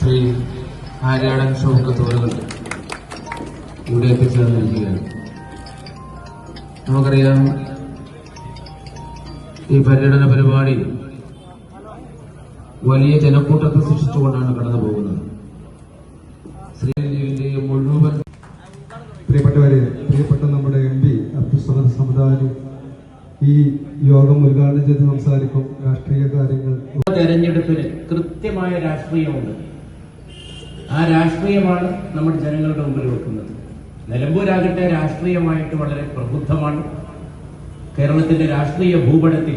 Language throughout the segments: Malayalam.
ശ്രീ ആര്യാടൻ ഷൗക്കത്തോറുകൾ ഇവിടെ എത്തിച്ചേർന്നിരിക്കുകയാണ് നമുക്കറിയാം ഈ പര്യടന പരിപാടി വലിയ ജനക്കൂട്ടത്തെ സൃഷ്ടിച്ചുകൊണ്ടാണ് കടന്നു പോകുന്നത്. ശ്രീജീവിന്റെ മുഴുവൻ പ്രിയപ്പെട്ടവരെ പ്രിയപ്പെട്ട നമ്മുടെ എം പി അബ്ദുൽ സദർ സമുദാരി ഈ യോഗം ഉദ്ഘാടനം ചെയ്ത് സംസാരിക്കും. രാഷ്ട്രീയ കാര്യങ്ങൾ തെരഞ്ഞെടുപ്പിന് കൃത്യമായ രാഷ്ട്രീയമുണ്ട്. ആ രാഷ്ട്രീയമാണ് നമ്മുടെ ജനങ്ങളുടെ മുമ്പിൽ വെക്കുന്നത്. നിലമ്പൂരാകട്ടെ രാഷ്ട്രീയമായിട്ട് വളരെ പ്രബുദ്ധമാണ്. കേരളത്തിന്റെ രാഷ്ട്രീയ ഭൂപടത്തിൽ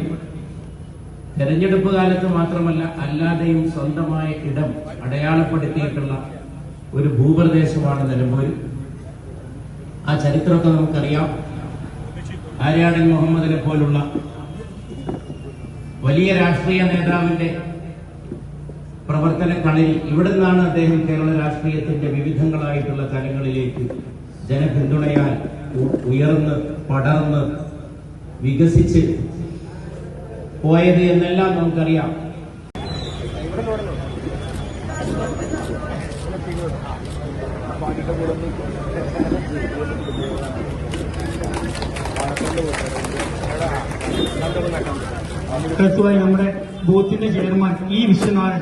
തെരഞ്ഞെടുപ്പ് കാലത്ത് മാത്രമല്ല അല്ലാതെയും സ്വന്തമായ ഇടം അടയാളപ്പെടുത്തിയിട്ടുള്ള ഒരു ഭൂപ്രദേശമാണ് നിലമ്പൂർ ആ ചരിത്രമൊക്കെ നമുക്കറിയാം. ആര്യാടൻ മുഹമ്മദിനെ പോലുള്ള വലിയ രാഷ്ട്രീയ നേതാവിന്റെ പ്രവർത്തനങ്ങളിൽ ഇവിടെ നിന്നാണ് അദ്ദേഹം കേരള രാഷ്ട്രീയത്തിന്റെ വിവിധങ്ങളായിട്ടുള്ള തലങ്ങളിലേക്ക് ജനപിന്തുണയാൽ ഉയർന്ന് പടർന്ന് വികസിച്ച് പോയത് എന്നെല്ലാം നമുക്കറിയാം. നമ്മുടെ ബൂത്തിന്റെ ചെയർമാൻ ഈ വിശ്വനാഥൻ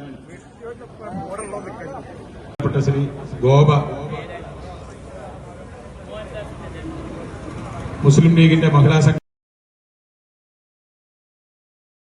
ശ്രീ ഗോപ മുസ്ലിം ലീഗിന്റെ മഹിളാ